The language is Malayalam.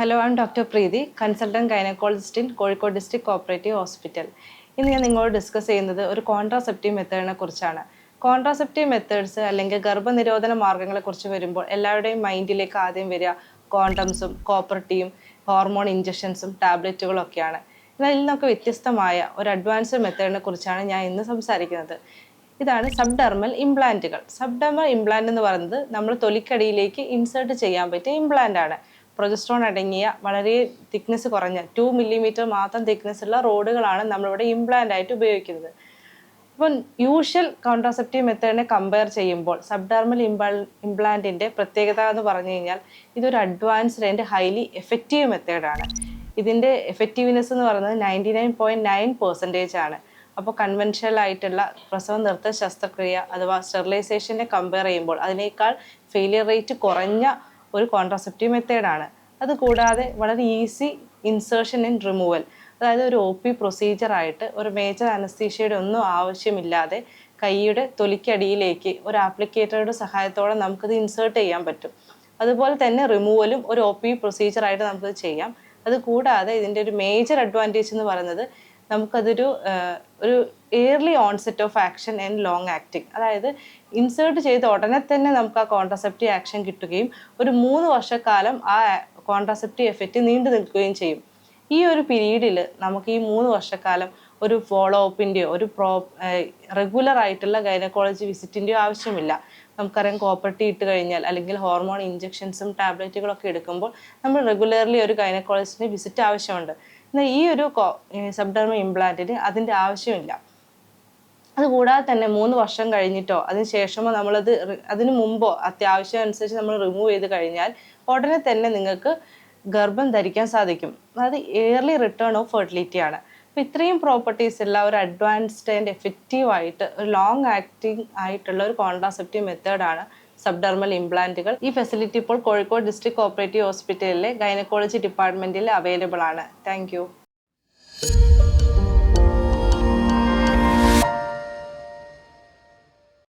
Hello I'm doctor Preethi consultant gynaecologist in Kozhikode district cooperative hospital ഇന്ന് ഞാൻ നിങ്ങളോട് ഡിസ്കസ് ചെയ്യുന്നത് ഒരു കോൺട്രാസെപ്റ്റീവ് മെത്തേഡിനെ കുറിച്ചാണ്. കോൺട്രാസെപ്റ്റീവ് മെത്തേഡ്സ് അല്ലെങ്കിൽ ഗർഭനിരോധന മാർഗങ്ങളെ കുറിച്ച് വരുമ്പോൾ എല്ലാവരുടെയും മൈൻഡിലേക്ക് ആദ്യം വരിക കോണ്ടംസും കോപ്പർട്ടിയും ഹോർമോൺ ഇഞ്ചക്ഷൻസും ടാബ്ലറ്റുകളും ഒക്കെയാണ്. എന്നാൽ ഇതിൽ നമുക്ക് വ്യത്യസ്തമായ ഒരു അഡ്വാൻസ്ഡ് മെത്തേഡിനെ കുറിച്ചാണ് ഞാൻ ഇന്ന് സംസാരിക്കുന്നത്. ഇതാണ് സബ്ഡെർമൽ ഇംപ്ലാന്റുകൾ സബ്ഡെർമൽ ഇംപ്ലാന്റ് എന്ന് പറയുന്നത് നമ്മൾ തൊലിക്കടിയിലേക്ക് ഇൻസേർട്ട് ചെയ്യാൻ പറ്റിയ ഇംപ്ലാന്റ് ആണ്. പ്രൊജസ്ട്രോൺ അടങ്ങിയ വളരെ തിക്നെസ് കുറഞ്ഞ ടു മില്ലിമീറ്റർ മാത്രം തിക്നെസ് ഉള്ള റോഡുകളാണ് നമ്മളിവിടെ ഇംപ്ലാന്റ് ആയിട്ട് ഉപയോഗിക്കുന്നത്. ഇപ്പം യൂഷ്വൽ കോൺട്രാസെപ്റ്റീവ് മെത്തേഡിനെ കമ്പയർ ചെയ്യുമ്പോൾ സബ്ഡർമൽ ഇംപ്ലാ ഇംപ്ലാന്റിന്റെ പ്രത്യേകത എന്ന് പറഞ്ഞു കഴിഞ്ഞാൽ ഇതൊരു അഡ്വാൻസ്ഡ് ആൻഡ് ഹൈലി എഫക്റ്റീവ് മെത്തേഡാണ് ഇതിന്റെ എഫക്റ്റീവ്നെസ് എന്ന് പറയുന്നത് ninety nine point nine percentage ആണ്. അപ്പോൾ കൺവെൻഷനൽ ആയിട്ടുള്ള പ്രസവം നിർത്ത ശസ്ത്രക്രിയ അഥവാ സ്റ്റെറിലൈസേഷനെ കമ്പയർ ചെയ്യുമ്പോൾ അതിനേക്കാൾ ഫെയിലിയർ റേറ്റ് കുറഞ്ഞ ഒരു കോൺട്രാസെപ്റ്റീവ് മെത്തേഡാണ് അതുകൂടാതെ വളരെ ഈസി ഇൻസേർഷൻ ഇൻ റിമൂവൽ അതായത് ഒരു ഒ പി പ്രൊസീജിയറായിട്ട് ഒരു മേജർ അനസ്തീഷ്യയുടെ ഒന്നും ആവശ്യമില്ലാതെ കൈയുടെ തൊലിക്കടിയിലേക്ക് ഒരു ആപ്ലിക്കേറ്ററുടെ സഹായത്തോടെ നമുക്കത് ഇൻസേർട്ട് ചെയ്യാൻ പറ്റും. അതുപോലെ തന്നെ റിമൂവലും ഒരു ഒ പി പ്രൊസീജിയറായിട്ട് നമുക്കത് ചെയ്യാം. അത് കൂടാതെ ഇതിന്റെ ഒരു മേജർ അഡ്വാന്റേജ് എന്ന് പറയുന്നത് നമുക്കതൊരു ഒരു early onset of action and long acting അതായത് ഇൻസേർട്ട് ചെയ്ത ഉടനെ തന്നെ നമുക്ക് ആ കോൺട്രസെപ്റ്റീവ് ആക്ഷൻ കിട്ടുകയും ഒരു മൂന്ന് വർഷക്കാലം ആ കോൺട്രസെപ്റ്റീവ് എഫക്റ്റ് നീണ്ടു നിൽക്കുകയും ചെയ്യും. ഈ ഒരു പീരീഡിൽ നമുക്ക് ഈ മൂന്ന് വർഷക്കാലം ഒരു ഫോളോ അപ്പിന്റെയോ ഒരു പ്രോ റെഗുലർ ആയിട്ടുള്ള ഗൈനക്കോളജി വിസിറ്റിന്റെയോ ആവശ്യമില്ല. നമുക്കറിയാം കോപ്പർട്ടി ഇട്ട് കഴിഞ്ഞാൽ അല്ലെങ്കിൽ ഹോർമോൺ ഇഞ്ചെക്ഷൻസും ടാബ്ലറ്റുകളൊക്കെ എടുക്കുമ്പോൾ നമ്മൾ റെഗുലർലി ഒരു ഗൈനക്കോളജിസ്റ്റിന് വിസിറ്റ് ആവശ്യമുണ്ട്. എന്നാൽ ഈ ഒരു സബ്ഡർമ ഇംപ്ലാന്റിന് അതിന്റെ ആവശ്യമില്ല. അതുകൂടാതെ തന്നെ മൂന്ന് വർഷം കഴിഞ്ഞിട്ടോ അതിന് ശേഷമോ നമ്മളത് അതിനു മുമ്പോ അത്യാവശ്യം അനുസരിച്ച് നമ്മൾ റിമൂവ് ചെയ്ത് കഴിഞ്ഞാൽ ഉടനെ തന്നെ നിങ്ങൾക്ക് ഗർഭം ധരിക്കാൻ സാധിക്കും. അത് ഇയർലി റിട്ടേൺ ഓഫ് ഫെർട്ടിലിറ്റി ആണ്. അപ്പോൾ ഇത്രയും പ്രോപ്പർട്ടീസ് ഉള്ള ഒരു അഡ്വാൻസ്ഡ് ആൻഡ് എഫക്റ്റീവ് ആയിട്ട് ഒരു ലോങ് ആക്ടിങ് ആയിട്ടുള്ള ഒരു കോൺട്രാസെപ്റ്റീവ് മെത്തേഡാണ് സബ്ഡർമൽ ഇംപ്ലാന്റുകൾ. ഈ ഫെസിലിറ്റി ഇപ്പോൾ കോഴിക്കോട് ഡിസ്ട്രിക്ട് കോപ്പറേറ്റീവ് ഹോസ്പിറ്റലിലെ ഗൈനക്കോളജി ഡിപ്പാർട്ട്മെന്റിൽ അവൈലബിൾ ആണ്. താങ്ക്